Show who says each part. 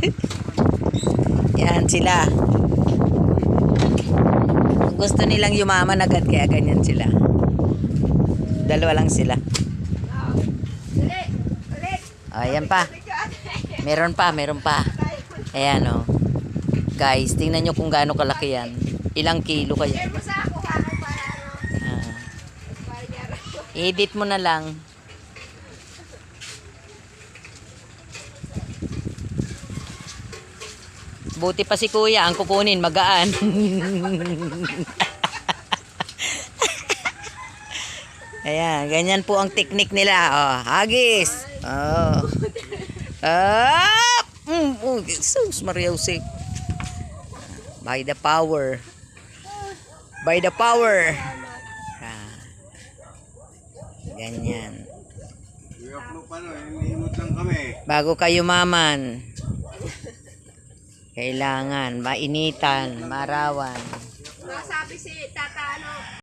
Speaker 1: Yan sila. Gusto nilang yumaman agad kaya ganyan sila. Dalawa lang sila. Ayan pa. Meron pa, meron pa. Ayan o. Guys, tingnan nyo kung gaano kalaki yan. Ilang kilo kaya.
Speaker 2: Para ano.
Speaker 1: Ah. Edit mo na lang. Buti pa si kuya, ang kukunin, magaan. Ayan, ganyan po ang teknik nila. Oh, hagis. Oh. Ah! Mm, oh, sus, Mariusik. By the power. By the power. Ah. Ganyan. Bago kayo maman, kailangan mainitan, marawan.
Speaker 2: Sabi si Tata ano,